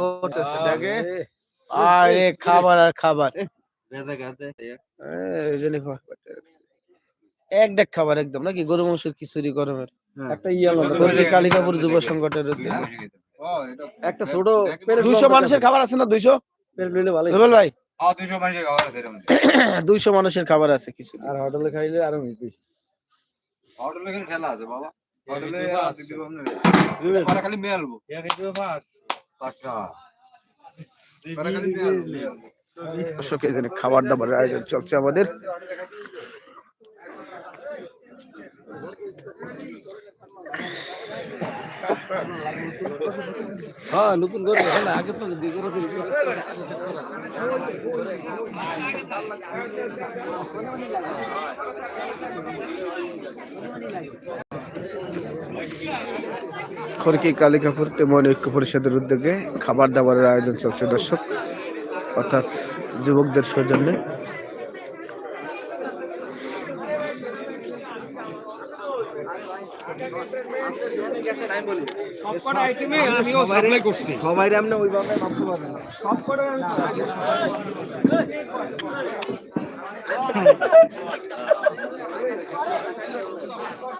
করতেছে দেখে? আরে খাবার আর খাবার। এই এক দেখ খাবার একদম নাকি গরু মাংসের খিচুড়ি গরমের? একটা ইয়া কালিকাপুর যুব সংগঠনের একটা ছোট দুইশো মানুষের খাবার আছে না দুইশো? ভালো রুবেল ভাই। হ্যাঁ দুশো মানুষের খাবার আছে এরকম। দুইশো মানুষের খাবার আছে কিছু আর হোটেলে খাইলে আরও হোটেলে খেলা আছে বাবা। হোটেলে খালি মেলবো দর্শক এখানে খাবার দাবারের আয়োজন চলছে আমাদের। হ্যাঁ নতুন করে দেখেন আগে তো দিল। খড়কি কালিকাপুর তেমন ঐক্য পরিষদের উদ্যোগে খাবার দাবারের আয়োজন চলছে দর্শক অর্থাৎ যুবকদের সৌজন্যে। সবাই আমরা ওইভাবে ভাবতে পারবেন না।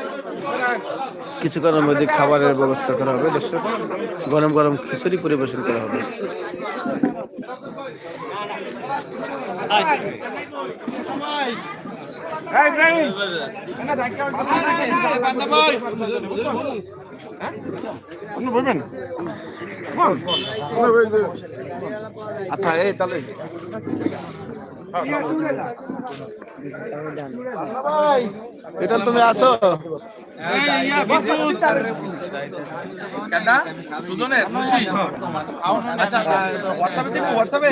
কিছুক্ষণের মধ্যে খাবারের ব্যবস্থা করা হবে, দর্শক। গরম গরম খিচুড়ি পরিবেশন করা হবে। আচ্ছা এই তাহলে। এটা তুমি আসো আচ্ছা হোয়াটসঅ্যাপে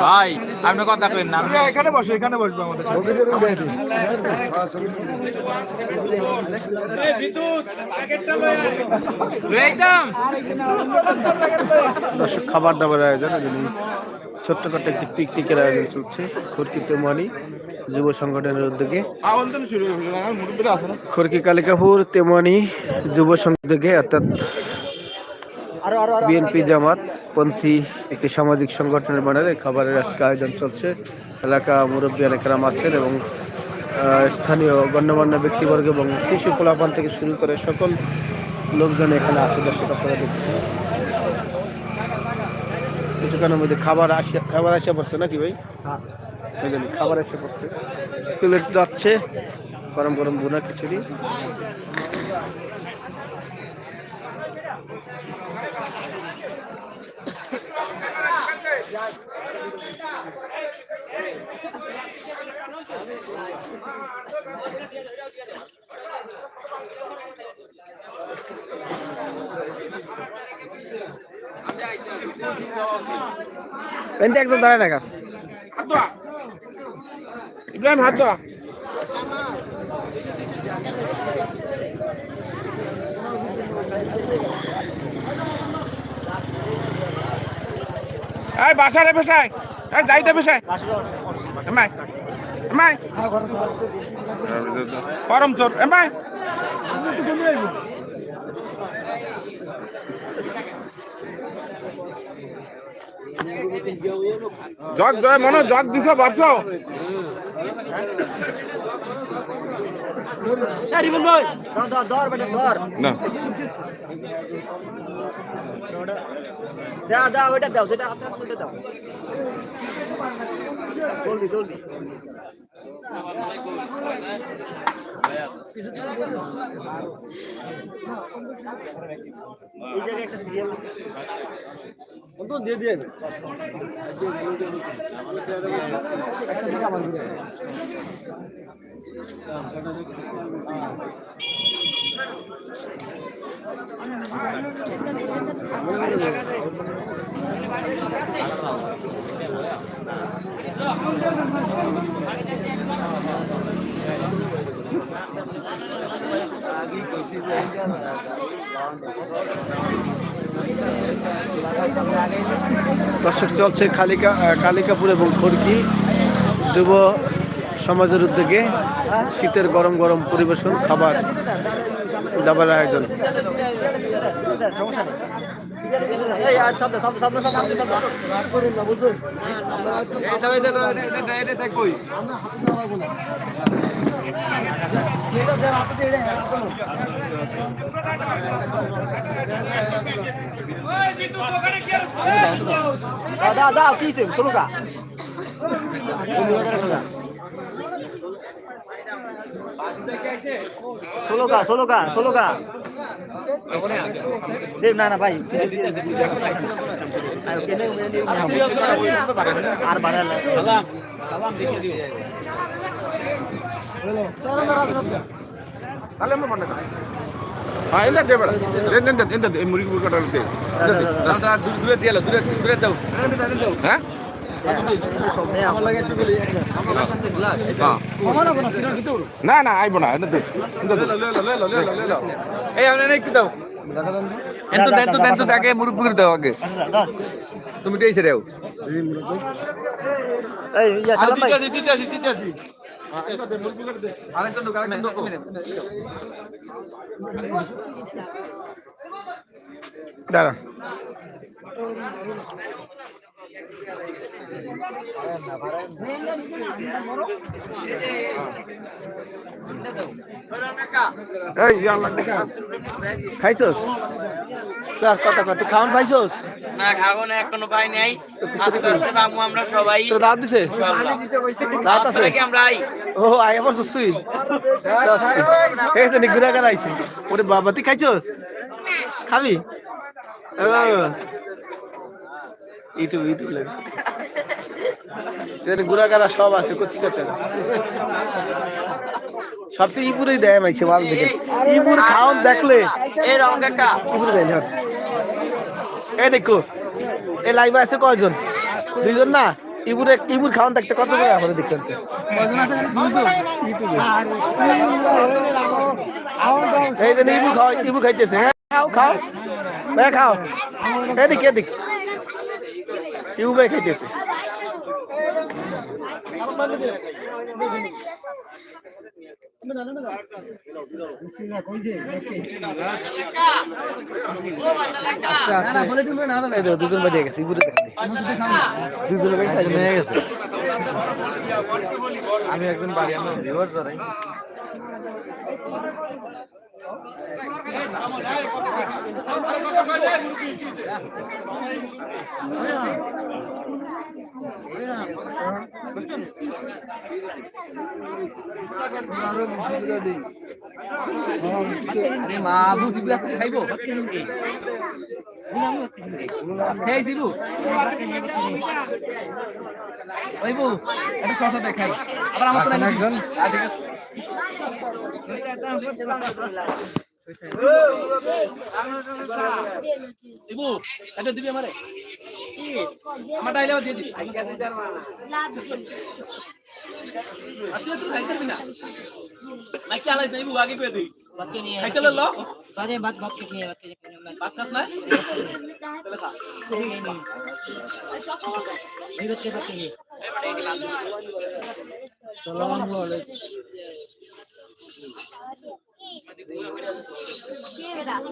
ভাই আপনি কথা কইন না। এখানে বসো এখানে বসবো আমাদের দর্শক খাবার দাবার আয়োজন ছোট্টখাটো একটি পিকনিকের আয়োজন চলছে খড়কি তেমানি যুব সংগঠনের উদ্যোগে। হয়ে খড়কি কালিকাপুর, তেমানি যুব সংঘ অর্থাৎ বিএনপি জামাত, পন্থী একটি সামাজিক সংগঠনের বানারে খাবারের আজকে আয়োজন চলছে। এলাকা মুরব্বী অনেকেরাম আছেন এবং স্থানীয় গণ্যমান্য ব্যক্তিবর্গ এবং শিশু পোলাপান থেকে শুরু করে সকল লোকজন এখানে আছে, দর্শক আপনারা দেখছেন। কিছুক্ষণের মধ্যে খাবার আসিয়া খাবার আসে পড়ছে নাকি ভাই? ওই জন্য খাবার এসে পড়ছে। প্লেট যাচ্ছে গরম গরম বোনা খিচুড়ি। একজন দাঁড়ায় টাকা ইব্রাহিম, হাত দোয়া এই বাসারে পেশায় এই যাইতে পেশায় এমাই এমাই। গরম চোর এমাই। জগ দয় মনে জগ দিছ বাড়ছ না দাও দাও ওইটা দাও যেটা হাতে হাতে দাও দিয়ে দিয়ে একশো টাকা দর্শক চলছে কালিকা কালিকাপুর এবং খড়কি যুব সমাজের উদ্যোগে শীতের গরম গরম পরিবেশন খাবার দাবার আয়োজন দাদা দাও কি সে চলো কা ষোলো কা ষোলো কা ষোলো না না ভাই আর হ্যাঁ এনে দে বেড়া দেন দেন দেন দেন মুরগি মুরগি দাও, দূরে দূরে দিয়ে দূরে দূরে দাও। হ্যাঁ? না না আইবো না একটু দাও? দেন তো দেন তো আগে মুরব্বি করে দাও আগে। তুমি টেইছে দাও এই ইয়া সালাম ভাই। দিতে দিতে দিতে লাগবে খাইছস? খাওয়ান খাইছস না খাব না এখনও পাই নাই। আস্তে আস্তে পাবো আমরা সবাই। তোর দাঁত দিছে? দাঁত আছে? কি আমরা আই। ও আয় পড়ছস তুই? এই যে ঘুরে গেল ওরে বাবা তুই খাইছস? খাবি? ও। ইউটিউব ইউটিউব লাগে গুড়াগাড়া সব আছে কচি কাচারা সবচেয়ে ইপুরেই দেয় মাইছে মাল দেখে। ইপুর খাওন দেখলে। ইপুরে দেয় এ দেখো এ লাইভে আছে কয়জন? দুইজন না? ইপুরে ইপুর খাওন দেখতে কত জায়গা আমাদের দেখতে পারতে? এই যে ইবু খাও ইবু খাইতেছে। হ্যাঁ খাও খাও। হ্যাঁ খাও। এদিক এদিক ইবু ভাই খাইতেছে। দুজন বাজে গেছে দুজন গেছে আমি একজন বাড়ি আনলাম ভিউয়ার আরে মা আবু দিবি খাইবো? এই দিবু ওই বউ এটা শশা দেখাই আবার আমার একজন? ঠিক আছে। ইবু এটা দিবি আমারে? আমার ডাইলে দিয়ে দিবি। আর তুই তো খাইতে পারবি না? না কি আলাই ইবু, আগে করে দিই বাকি দাদা